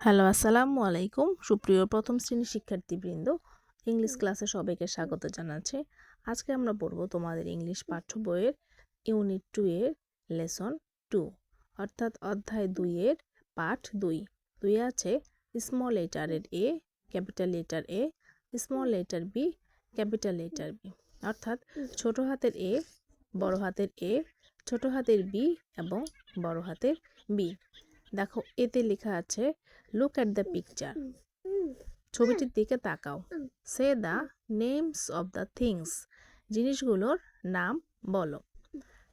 Hello, আসসালামু আলাইকুম। সুপ্রিয় প্রথম শ্রেণির শিক্ষার্থীবৃন্দ ইংলিশ ক্লাসে সবাইকে স্বাগত জানাচ্ছি। আজকে আমরা পড়ব তোমাদের ইংলিশ পাঠ্য বইয়ের ইউনিট টু এর লেসন টু অর্থাৎ অধ্যায় দুইয়ের পাঠ দুই। দুই আছে small লেটারের A capital letter A small letter B capital letter B অর্থাৎ ছোট হাতের এ বড় হাতের এ ছোট হাতের বি এবং বড় হাতের বি দেখো, এতে লেখা আছে লুক অ্যাট দ্য পিকচার ছবিটির দিকে তাকাও। Say the names of the things জিনিসগুলোর নাম বলো।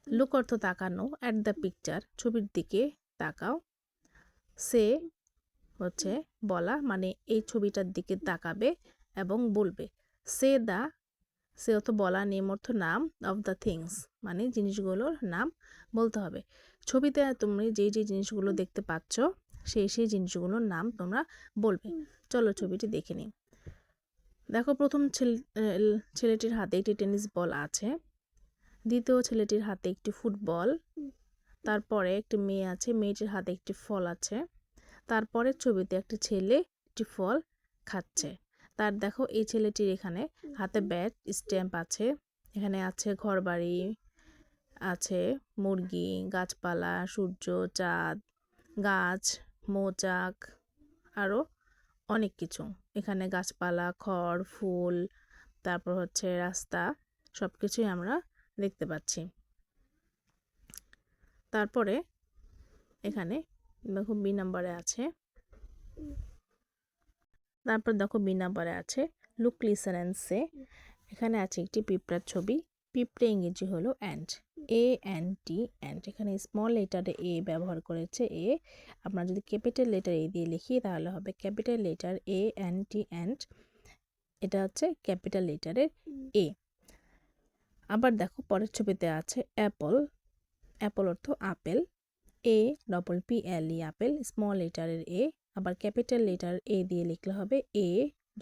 লুক অর্থ তাকানো অ্যাট দ্য পিকচার ছবির দিকে তাকাও। সে হচ্ছে, বলা মানে এই ছবিটার দিকে তাকাবে এবং বলবে। সে দা সে অর্থ বলা নেম অর্থ নাম অফ দ্য থিংস মানে জিনিসগুলোর নাম বলতে হবে। ছবিতে তুমি যেই যে জিনিসগুলো দেখতে পাচ্ছ সেই সেই জিনিসগুলোর নাম তোমরা বলবে। চলো ছবিটি দেখে নিই। দেখো প্রথম ছেলে ছেলেটির হাতে একটি টেনিস বল আছে। দ্বিতীয় ছেলেটির হাতে একটি ফুটবল। তারপরে একটি মেয়ে আছে মেয়েটির হাতে একটি ফল আছে। তারপরের ছবিতে একটি ছেলে একটি ফল খাচ্ছে। তার দেখো এই ছেলেটির এখানে হাতে ব্যাট স্ট্যাম্প আছে। এখানে আছে ঘরবাড়ি আছে মুরগি, গাছপালা, সূর্য, চাঁদ, গাছ, মৌচাক আরও অনেক কিছু। এখানে গাছপালা, খড়, ফুল, তারপর হচ্ছে রাস্তা সব কিছুই আমরা দেখতে পাচ্ছি। তারপরে এখানে দেখো বি নাম্বারে আছে। তারপর দেখো বি নাম্বারে আছে লুক লিসন অ্যান্ড সে এখানে আছে একটি পিঁপড়ার ছবি। পিঁপড়ে ইংরেজি হলো and A and T and এখানে স্মল লেটারে এ ব্যবহার করেছে এ আমরা যদি ক্যাপিটাল লেটার এ দিয়ে লিখি, তাহলে হবে capital letter A and T and এটা হচ্ছে ক্যাপিটাল লেটারের এ আবার দেখো, পরের ছবিতে আছে অ্যাপল অ্যাপল অর্থ apple. A double P L E apple small লেটারের এ আবার ক্যাপিটাল লেটার এ দিয়ে লিখলে হবে A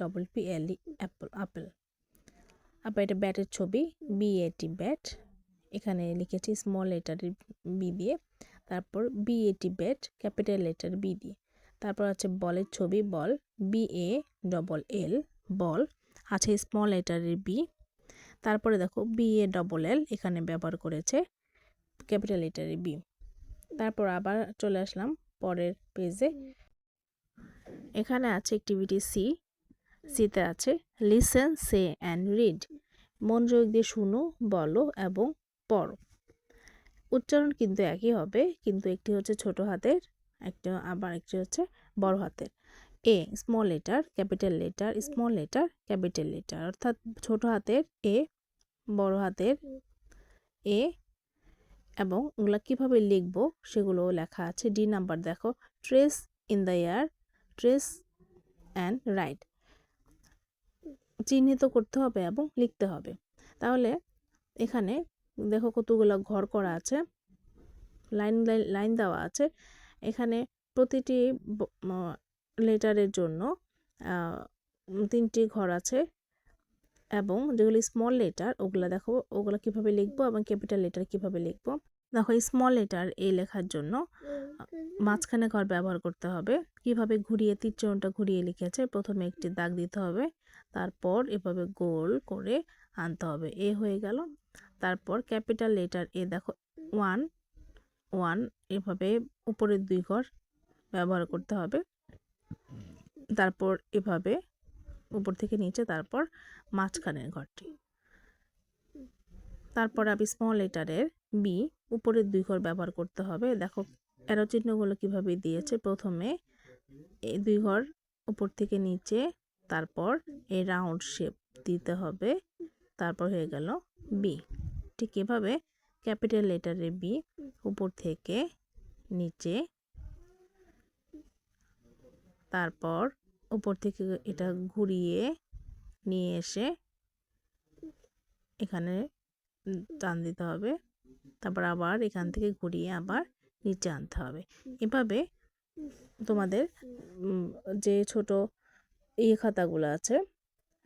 double P L E apple apple আবার এটা ব্যাটের ছবি বি এটি ব্যাট এখানে লিখেছি স্মল লেটারের বি দিয়ে, তারপর বি এটি ব্যাট ক্যাপিটাল লেটার বি দিয়ে। তারপর আছে বলের ছবি, বল বি এ ডবল এল বল, আছে স্মল লেটারের বি তারপরে দেখো বি এ ডবল এল এখানে ব্যবহার করেছে ক্যাপিটাল লেটারের বি তারপর আবার চলে আসলাম পরের পেজে এখানে আছে অ্যাক্টিভিটি সি সিতে আছে লিসেন সে অ্যান্ড রিড মনোযোগ দিয়ে শুনো, বলো এবং পড়ো উচ্চারণ কিন্তু একই হবে, কিন্তু একটি হচ্ছে ছোট হাতের, একটি আবার একটি হচ্ছে বড় হাতের। A small letter capital letter small letter capital letter অর্থাৎ ছোট হাতের, এ, বড় হাতের, এ, এবং ওগুলো কীভাবে লিখব সেগুলো লেখা আছে। ডি নাম্বার দেখো trace in the air trace and write চিহ্নিত করতে হবে এবং লিখতে হবে। তাহলে এখানে দেখো কতগুলো ঘর করা আছে। লাইন লাইন দেওয়া আছে। এখানে প্রতিটি লেটারের জন্য তিনটি ঘর আছে এবং যেগুলি স্মল লেটার ওগুলো দেখো, ওগুলো কীভাবে লিখব এবং ক্যাপিটাল লেটার কীভাবে লিখব। দেখো স্মল লেটার এই লেখার জন্য, মাঝখানে ঘর ব্যবহার করতে হবে। কীভাবে ঘুরিয়ে তীর ঘুরিয়ে লিখেছে, প্রথমে একটি দাগ দিতে হবে, তারপর এভাবে গোল করে আনতে হবে। এ হয়ে গেল। তারপর ক্যাপিটাল লেটার এ দেখো, ওয়ান ওয়ান এভাবে উপরের দুই ঘর ব্যবহার করতে হবে। তারপর এভাবে উপর থেকে নিচে, তারপর মাঝখানের ঘরটি। তারপর আমি স্মল লেটারের বি উপরের দুই ঘর ব্যবহার করতে হবে। দেখো অ্যারো চিহ্নগুলো কীভাবে দিয়েছে? প্রথমে এই দুই ঘর উপর থেকে নিচে, তারপর এই রাউন্ড শেপ দিতে হবে। তারপর হয়ে গেল বি ঠিক এভাবে ক্যাপিটাল লেটারের বি উপর থেকে নিচে। তারপর উপর থেকে এটা ঘুরিয়ে নিয়ে এসে এখানে টান দিতে হবে। তারপর আবার এখান থেকে ঘুরিয়ে আবার নিচে আনতে হবে। এভাবে তোমাদের যে ছোট ইয়ে খাতাগুলো আছে,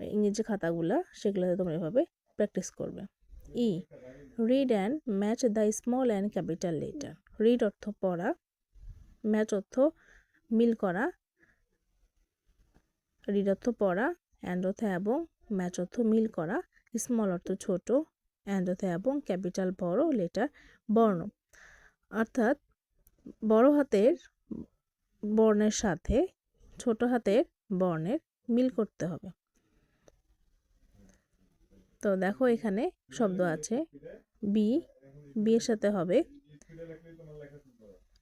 ইংরেজি খাতাগুলো, সেগুলোতে তোমরা এভাবে প্র্যাকটিস করবে। E read and match the small and capital letter read অর্থ পড়া ম্যাচ অর্থ মিল করা রিড অর্থ পড়া অ্যান্ড অর্থ এবং ম্যাচ অর্থ মিল করা স্মল অর্থ ছোট অ্যান্ড অর্থ এবং ক্যাপিটাল বড় লেটার বর্ণ। অর্থাৎ বড় হাতের বর্ণের সাথে ছোট হাতের বর্ণের মিল করতে হবে। তো দেখো এখানে শব্দ আছে। বি বি এর সাথে হবে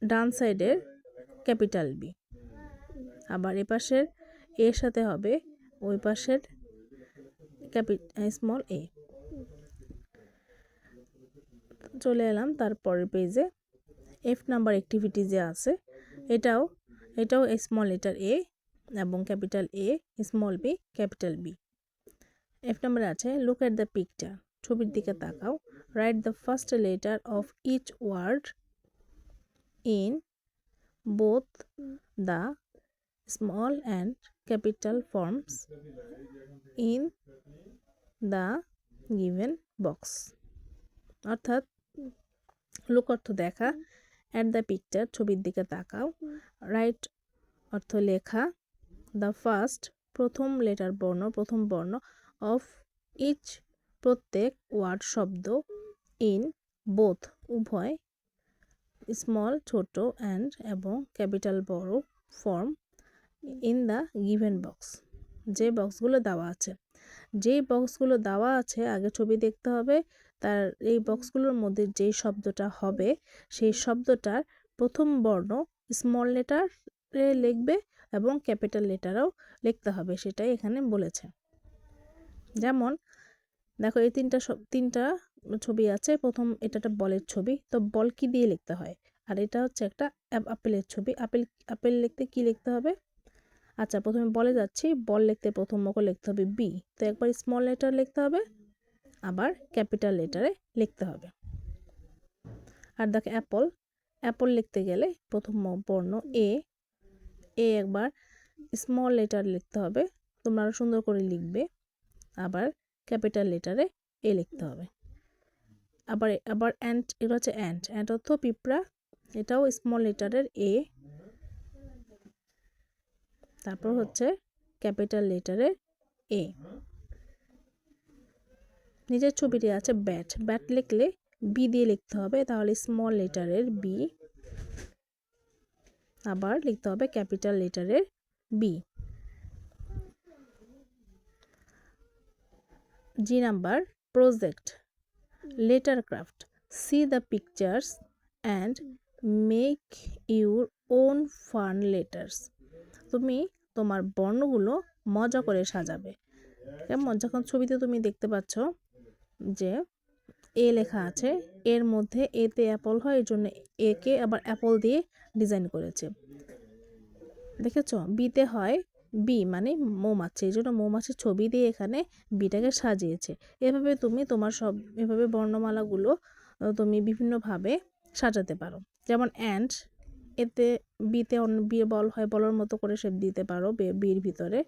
ডান সাইডের ক্যাপিটাল বি আবার এ পাশের এর সাথে হবে ওই পাশের ক্যাপি স্মল এ চলে এলাম তারপরের পেজে এফ নাম্বার অ্যাক্টিভিটি যে আছে। এটাও এটাও স্মল লেটার এ এবং capital A small B capital B F নাম্বারে আছে লুক অ্যাট দ্য পিকচার ছবির দিকে তাকাও write the first letter of each word in both the small and capital forms in the given box অর্থাৎ look অর্থ দেখা at the picture ছবির দিকে তাকাও রাইট অর্থ লেখা দ্য ফার্স্ট প্রথম লেটার বর্ণ, প্রথম বর্ণ অফ ইচ প্রত্যেক ওয়ার্ড শব্দ ইন বোথ উভয় স্মল ছোট অ্যান্ড এবং ক্যাপিটাল বড় form in the given box যে বক্সগুলো দেওয়া আছে। যেই বক্সগুলো দেওয়া আছে, আগে ছবি দেখতে হবে, তার এই বক্সগুলোর মধ্যে যেই শব্দটা হবে, সেই শব্দটার প্রথম বর্ণ স্মল লেটারে লিখবে এবং ক্যাপিটাল লেটারও লিখতে হবে, সেটাই এখানে বলেছে। যেমন দেখো এই তিনটা সব তিনটা ছবি আছে। প্রথম এটা একটা বলের ছবি। তো বল কি দিয়ে লিখতে হয়? আর এটা হচ্ছে একটা আপেলের ছবি। আপেল আপেল লিখতে কি লিখতে হবে? আচ্ছা প্রথমে বলে যাচ্ছি। বল লিখতে প্রথম অক্ষর লিখতে হবে বি। তো একবার স্মল লেটার লিখতে হবে। আবার ক্যাপিটাল লেটারে লিখতে হবে। আর দেখো অ্যাপল অ্যাপল লিখতে গেলে প্রথম বর্ণ এ এ একবার স্মল লেটার লিখতে হবে। তোমরা আরও সুন্দর করে লিখবে। আবার ক্যাপিটাল লেটারে এ লিখতে হবে। আবার আবার অ্যান্ট এটা হচ্ছে অ্যান্ট অ্যান্ট অর্থ পিঁপড়া, এটাও স্মল লেটারের এ তারপর হচ্ছে ক্যাপিটাল লেটারের এ নিজের ছবিটি আছে ব্যাট ব্যাট লিখলে বি দিয়ে লিখতে হবে, তাহলে স্মল লেটারের বি আবার লিখতে হবে capital লেটারের B G number project letter craft see the pictures and make your own fun letters তুমি তোমার বর্ণগুলো মজা করে সাজাবে। কেমন? যখন ছবিতে তুমি দেখতে পাচ্ছ যে এ লেখা আছে, এর মধ্যে এতে অ্যাপল হয় এই জন্য একে আবার অ্যাপল দিয়ে ডিজাইন করেছে। দেখেছ? বিতে হয় বি মানে মৌমাছি। এই জন্য মৌমাছির ছবি দিয়ে এখানে বিটাকে সাজিয়েছে। এভাবে তুমি তোমার সব, এভাবে বর্ণমালাগুলো তুমি বিভিন্নভাবে সাজাতে পারো। যেমন অ্যান্ড, এতে বিতে অন্য বিয়ে বল হয়, বলের মতো করে শেপ দিতে পারো বিয়ের ভিতরে।